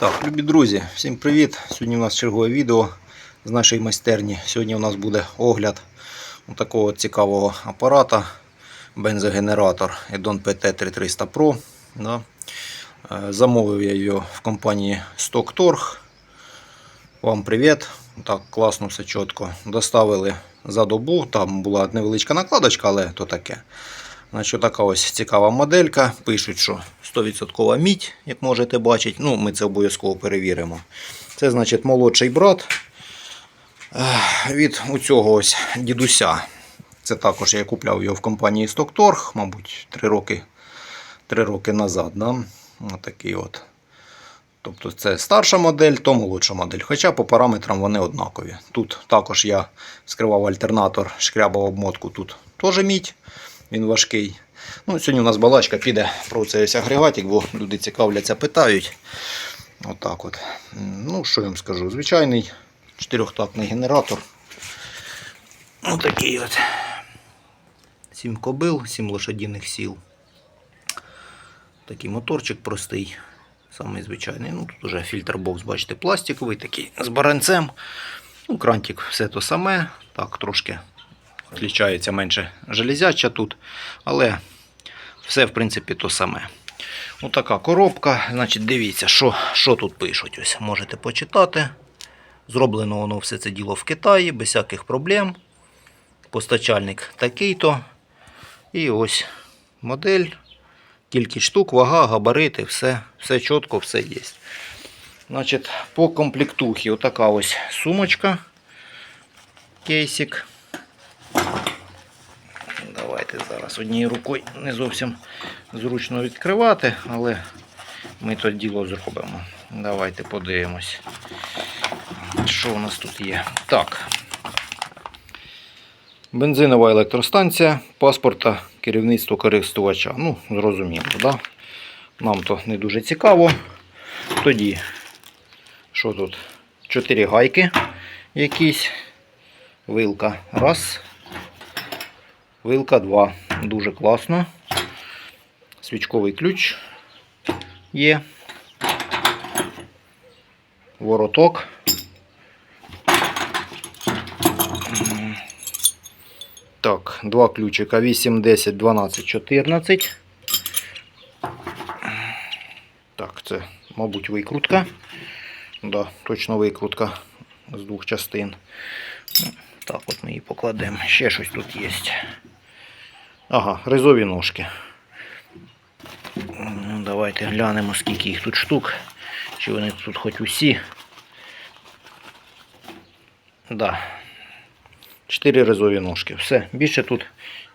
Так, любі друзі, всім привіт! Сьогодні у нас чергове відео з нашої майстерні. Сьогодні у нас буде огляд такого цікавого апарата, бензогенератор Edon PT3300 Pro. Да. Е, Замовив я його в компанії StockTorg. Вам привіт! Так, класно, все чітко. Доставили за добу. Там була невеличка накладочка, але то таке. Значить, така ось цікава моделька. Пишуть, що 100% мідь, як можете бачити. Ну, ми це обов'язково перевіримо. Це значить молодший брат ех, від цього ось дідуся. Це також я купляв його в компанії StockTorg, мабуть, 3 роки, 3 роки назад. Да? Отакий от. Тобто це старша модель, то молодша модель. Хоча по параметрам вони однакові. Тут також я скривав альтернатор, шкрябав обмотку. Тут теж мідь, він важкий. Ну, Сьогодні у нас балачка піде про цей ось агрегатик, бо люди цікавляться, питають. Отак от. Ну, що я вам скажу? Звичайний чотирьохтактний генератор. Отакий от. 7 кобил, 7 лошадіних сіл. Такий моторчик простий. Самий звичайний. Ну, тут уже фільтр-бокс, бачите, пластиковий, такий з баранцем. Ну, крантик все то саме. Так, трошки відрізняється менше железяча тут. Але все, в принципі, то саме. Отака коробка. Значить, дивіться, що, що тут пишуть. Ось можете почитати. Зроблено воно все це діло в Китаї, без всяких проблем. Постачальник такий-то. І ось модель. Кількість штук, вага, габарити, все, все чітко, все є. Значить, по комплектухі отака ось сумочка. Кейсик. Давайте зараз однією рукою не зовсім зручно відкривати, але ми то діло зробимо. Давайте подивимось, що у нас тут є. Так. Бензинова електростанція, паспорта, керівництво користувача. Ну, зрозуміло, да? Нам то не дуже цікаво. Тоді, що тут? Чотири гайки якісь. Вилка раз. Вилка 2. Дуже класно. Свічковий ключ є. Вороток. Так, два ключика 8, 10, 12, 14. Так, це, мабуть, викрутка. Да, точно викрутка з двох частин. Так, от ми її покладемо. Ще щось тут є. Ага, ризові ножки. Ну, давайте глянемо, скільки їх тут штук. Чи вони тут хоч усі. Да. Чотири ризові ножки. Все. Більше тут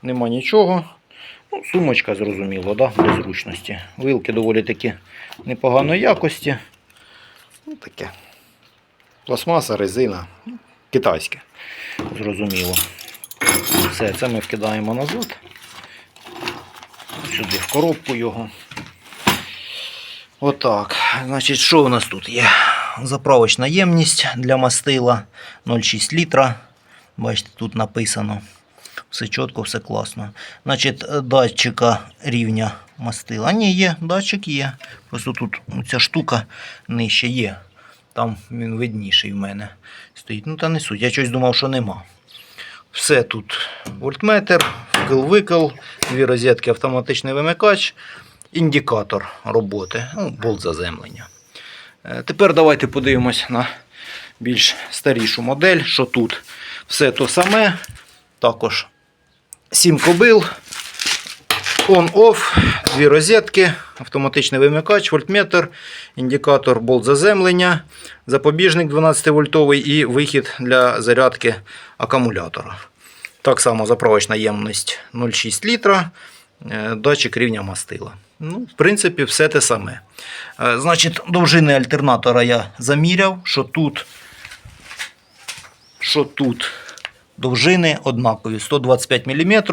нема нічого. Ну, сумочка, зрозуміло, да? для зручності. Вилки доволі таки непоганої якості. Ну, таке. Пластмаса, резина. Ну, Китайське. Зрозуміло. Все, це ми вкидаємо назад. Сюди в коробку його. Отак. Значить, що у нас тут є? Заправочна ємність для мастила 0,6 літра. Бачите, тут написано. Все чітко, все класно. Значить, датчика рівня мастила. Ні, є, датчик є. Просто тут ця штука нижче є. Там він видніший в мене стоїть. Ну та не суть. Я щось думав, що нема. Все тут вольтметр, вкл-викл, дві розетки, автоматичний вимикач, індикатор роботи, ну, болт заземлення. Е, Тепер давайте подивимось на більш старішу модель, що тут все то саме. Також 7 кобил, on-off, дві розетки, автоматичний вимикач, вольтметр, індикатор болт заземлення, запобіжник 12 вольтовий і вихід для зарядки акумулятора. Так само заправочна ємність 0,6 літра, е, датчик рівня мастила. Ну, в принципі, все те саме. Е, Значить, довжини альтернатора я заміряв, що тут, що тут довжини однакові 125 мм,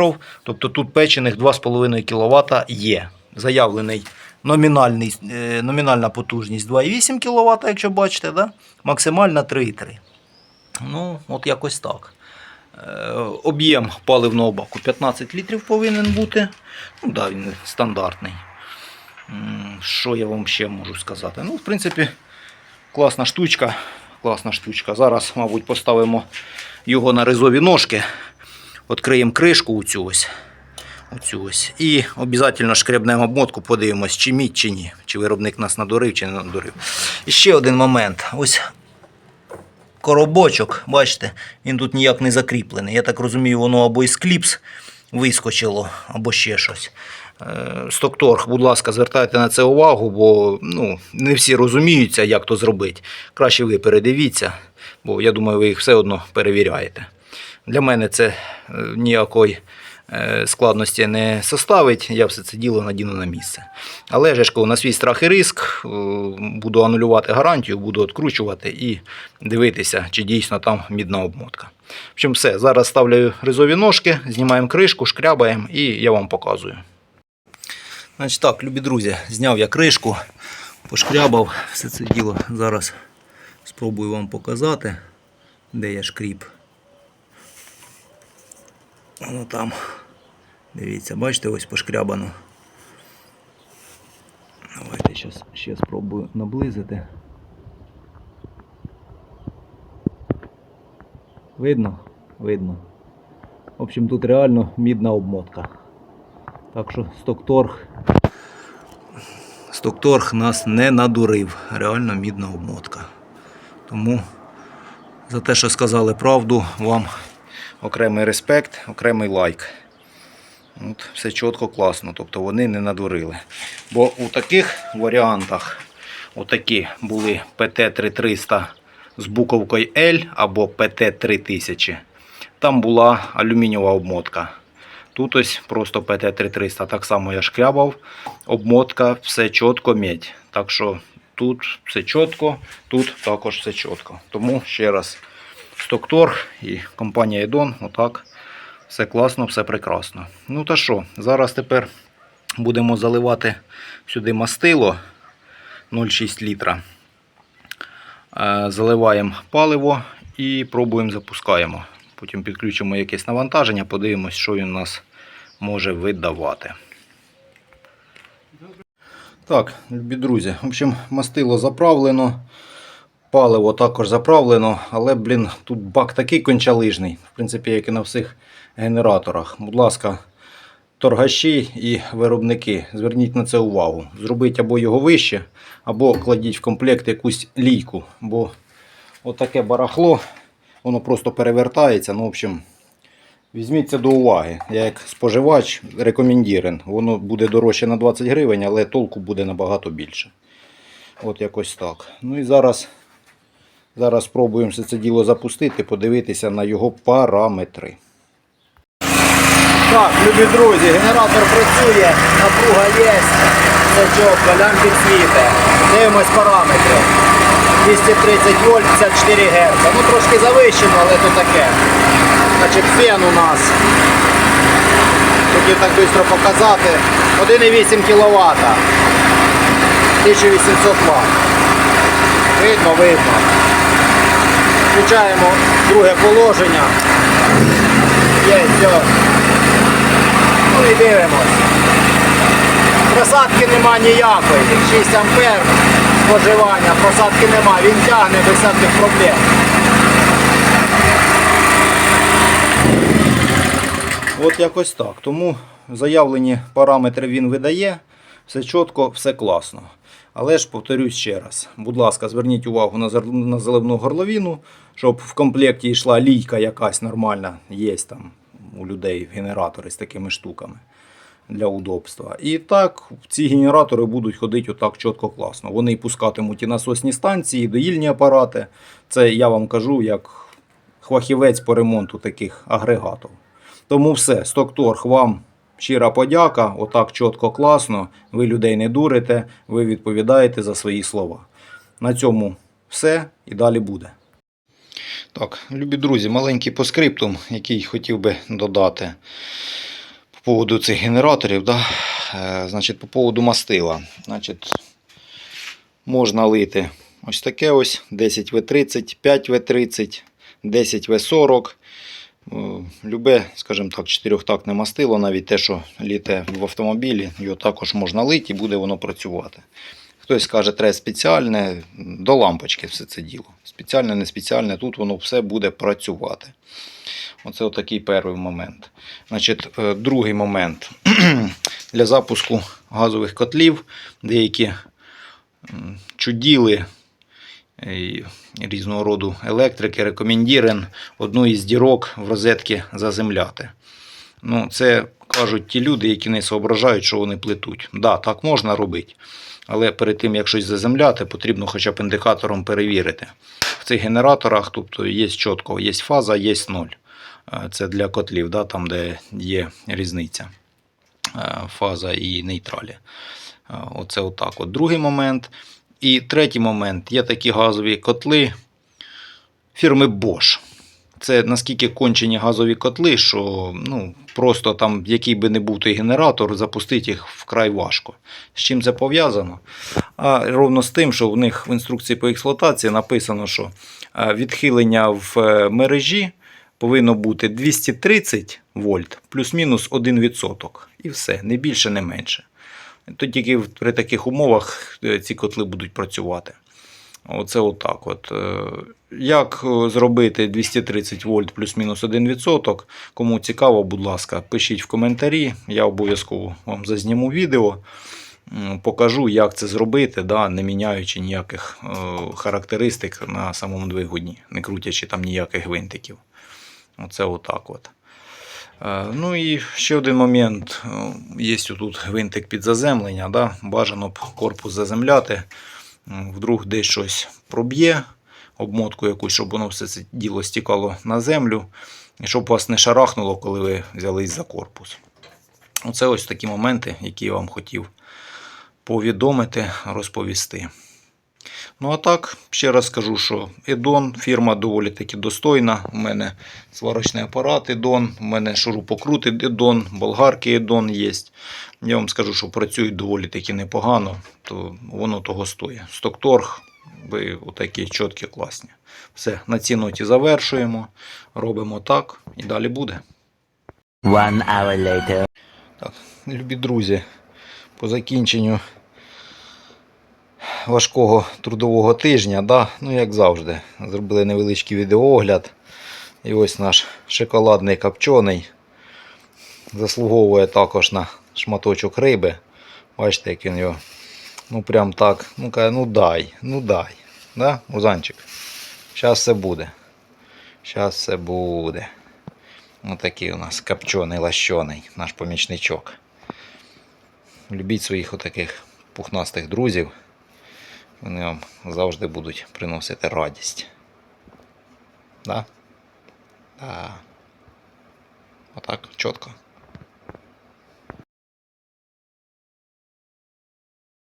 тобто тут печених 2,5 кВт є. Заявлений номінальний, е, номінальна потужність 2,8 кВт, якщо бачите, да? максимальна 3,3. Ну, от якось так. Е, Об'єм паливного баку 15 літрів повинен бути. Ну, да, він стандартний. Що я вам ще можу сказати? Ну, в принципі, Класна штучка. Класна штучка. Зараз, мабуть, поставимо його на ризові ножки. Відкриємо кришку оцю ось. Оцю ось. І обов'язково шкребнемо обмотку, подивимось, чи мідь, чи ні. Чи виробник нас надурив, чи не надурив. І ще один момент. Ось коробочок, бачите, він тут ніяк не закріплений. Я так розумію, воно або із кліпс вискочило, або ще щось. Е, Стокторг, будь ласка, звертайте на це увагу, бо ну, не всі розуміються, як то зробити. Краще ви передивіться, бо я думаю, ви їх все одно перевіряєте. Для мене це е, ніякої складності не составить, я все це діло надіну на місце. Але ж на свій страх і риск е, буду анулювати гарантію, буду відкручувати і дивитися, чи дійсно там мідна обмотка. В общем, все, зараз ставлю ризові ножки, знімаємо кришку, шкрябаємо і я вам показую. Значить так, любі друзі, зняв я кришку, пошкрябав все це діло. Зараз спробую вам показати, де я шкріп. Воно там. Дивіться, бачите, ось пошкрябано. Давайте зараз ще спробую наблизити. Видно? Видно. В общем, тут реально мідна обмотка. Так що стокторг. Стокторг нас не надурив. Реально мідна обмотка. Тому за те, що сказали правду, вам окремий респект, окремий лайк. От, все чітко, класно. Тобто вони не надурили. Бо у таких варіантах отакі були PT3300 з буковкою L або PT3000. Там була алюмінієва обмотка. Тут ось просто PT3300. Так само я шкрябав. Обмотка, все чітко медь. Так що тут все чітко, тут також все чітко. Тому ще раз Стокторг і компанія Едон. Отак. Все класно, все прекрасно. Ну та що, зараз тепер будемо заливати сюди мастило 0,6 літра. Е, Заливаємо паливо і пробуємо запускаємо. Потім підключимо якесь навантаження, подивимось, що він у нас може видавати. Так, любі друзі, в общем, мастило заправлено. Паливо також заправлено, але, блін, тут бак такий кончалижний, в принципі, як і на всіх генераторах. Будь ласка, торгаші і виробники, зверніть на це увагу. Зробіть або його вище, або кладіть в комплект якусь лійку. Бо отаке барахло, воно просто перевертається. Ну, в общем, візьміть це до уваги. Я як споживач рекомендірен. Воно буде дорожче на 20 гривень, але толку буде набагато більше. От якось так. Ну і зараз, зараз спробуємо це діло запустити, подивитися на його параметри. Так, любі друзі, генератор працює, напруга є, чітко, лямпі світе. Дивимось параметри. 230 вольт, 54 Гц. Ну трошки завищено, але то таке. Значить, фен у нас. Хотів так швидко показати. 1,8 кВт. 1800 Вт. Видно, видно. Включаємо друге положення. Є, все. Ну і дивимось. Просадки нема ніякої. 6 ампер споживання, просадки нема. Він тягне без всяких проблем. От якось так. Тому заявлені параметри він видає. Все чітко, все класно. Але ж повторюсь ще раз. Будь ласка, зверніть увагу на заливну горловину, щоб в комплекті йшла лійка якась нормальна, є там у людей генератори з такими штуками для удобства. І так ці генератори будуть ходити отак чітко класно. Вони пускатимуть і насосні станції, і доїльні апарати. Це я вам кажу як хвахівець по ремонту таких агрегатів. Тому все, Стокторг, вам щира подяка. Отак чітко класно. Ви людей не дурите, ви відповідаєте за свої слова. На цьому все і далі буде. Так, любі друзі, маленький поскриптум, який хотів би додати по поводу цих генераторів. Да? Е, значить, по поводу мастила. Значить, можна лити ось таке ось 10В30, 5В30, 10В40. Е, Любе, скажімо так, чотирьохтактне мастило, навіть те, що літе в автомобілі, його також можна лити і буде воно працювати. Хтось каже, треба спеціальне, до лампочки все це діло. Спеціальне, не спеціальне, тут воно все буде працювати. Оце отакий перший момент. Значить, е, другий момент. Для запуску газових котлів деякі чуділи різного роду електрики рекомендірен одну із дірок в розетки заземляти. Ну, це кажуть ті люди, які не соображають, що вони плетуть. Да, так можна робити. Але перед тим, як щось заземляти, потрібно хоча б індикатором перевірити. В цих генераторах тобто, є чітко, є фаза, є ноль. Е, Це для котлів, да, там, де є різниця. Е, Фаза і нейтралі. Е, Оце отак. От. Другий момент. І третій момент. Є такі газові котли фірми Bosch. Це наскільки кончені газові котли, що ну, просто там, який би не був той генератор, запустити їх вкрай важко. З чим це пов'язано? А ровно з тим, що в них в інструкції по експлуатації написано, що відхилення в е, мережі повинно бути 230 вольт плюс-мінус 1%. І все, не більше, не менше. То тільки при таких умовах е, ці котли будуть працювати. Оце отак. От. Е, Як е, зробити 230 вольт плюс-мінус 1%? Кому цікаво, будь ласка, пишіть в коментарі. Я обов'язково вам зазніму відео. Покажу, як це зробити, да, не міняючи ніяких характеристик на самому двигуні, не крутячи там ніяких гвинтиків. Оце отак. От. Е, Ну і ще один момент. Е, Є тут гвинтик під заземлення. Да? Бажано б корпус заземляти. Вдруг десь щось проб'є, обмотку якусь, щоб воно все це діло стікало на землю. І щоб вас не шарахнуло, коли ви взялись за корпус. Оце ось такі моменти, які я вам хотів повідомити, розповісти. Ну а так, ще раз скажу, що Едон фірма доволі таки достойна. У мене сварочний апарат Едон, у мене шурупокрути Едон, болгарки Едон є. Я вам скажу, що працюють доволі таки непогано, то воно того стоїть. Стокторг, ви отакі чіткі, класні. Все, на цій ноті завершуємо, робимо так і далі буде. One hour later. Любі друзі, по закінченню важкого трудового тижня, да, ну як завжди, зробили невеличкий відеоогляд. І ось наш шоколадний копчений заслуговує також на шматочок риби. Бачите, як він його. Ну прям так. Ну каже, ну дай, ну дай. Да, Музанчик? Зараз все буде. Зараз все буде. Отакий у нас копчений, лащений, наш помічничок. Любіть своїх отаких пухнастих друзів. Вони вам завжди будуть приносити радість. Да? Да. Отак, чітко.